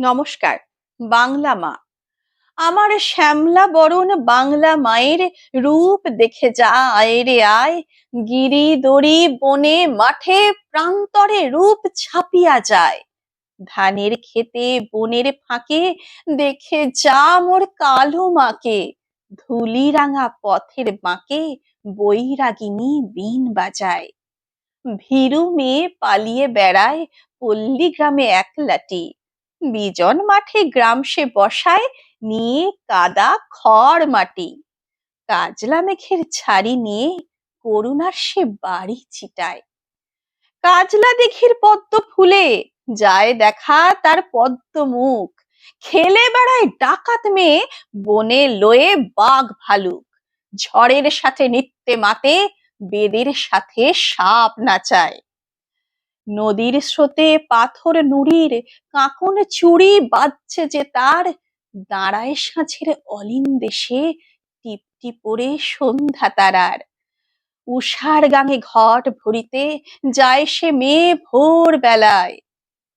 নমস্কার, বাংলা মা। আমার শ্যামলা বরণ বাংলা মায়ের রূপ দেখে যা আয় রে আয়। গিরি দড়ি বনে মাঠে প্রান্তরে রূপ ছাপিয়া যায়। ধানের খেতে বনের ফাঁকে দেখে যা মোর কালো মাকে। ধুলি রাঙা পথের বাঁকে বৈরাগিনী বিন বাজায়। ভীরু মেয়ে পালিয়ে বেড়ায় পল্লী গ্রামে একলাটি। বিজন মাঠে গ্রাম সে বসায় নিয়ে কাদা খড় মাটি। কাজলা মেঘের ছাড়ি নিয়ে করুণার সে বাড়ি ছিটায়। কাজলা দেখির পদ্ম ফুলে যায় দেখা তার পদ্ম মুখ। খেলে বেড়ায় ডাকাত মেয়ে, বনে লয়ে বাঘ ভালুক। ঝড়ের সাথে নিত্যে মাতে, বেদের সাথে সাপ নাচায়। নদীর স্রোতে পাথর নুড়ির কাঁকন চুড়ি বাজছে যে তার। দাঁড়ায় সাঁঝের অলিন দেশে, টিপটি পড়ে সন্ধ্যা তারার। উষার গাঙে ঘট ভরিতে যায় সে মেয়ে ভোর বেলায়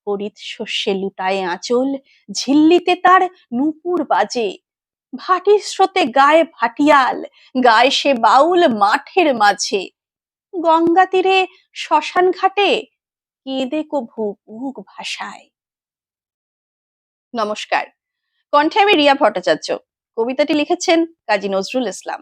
হরিত শস্যে লুটায় আঁচল, ঝিল্লিতে তার নুপুর বাজে। ভাটির স্রোতে গায়ে ভাটিয়াল, গায়ে সে বাউল মাঠের মাঝে। গঙ্গা তীরে শ্মশান ঘাটে কেঁদে কভু মুখ ভাষায় নমস্কার কণ্ঠে আমি রিয়া ভট্টাচার্য। কবিতাটি লিখেছেন কাজী নজরুল ইসলাম।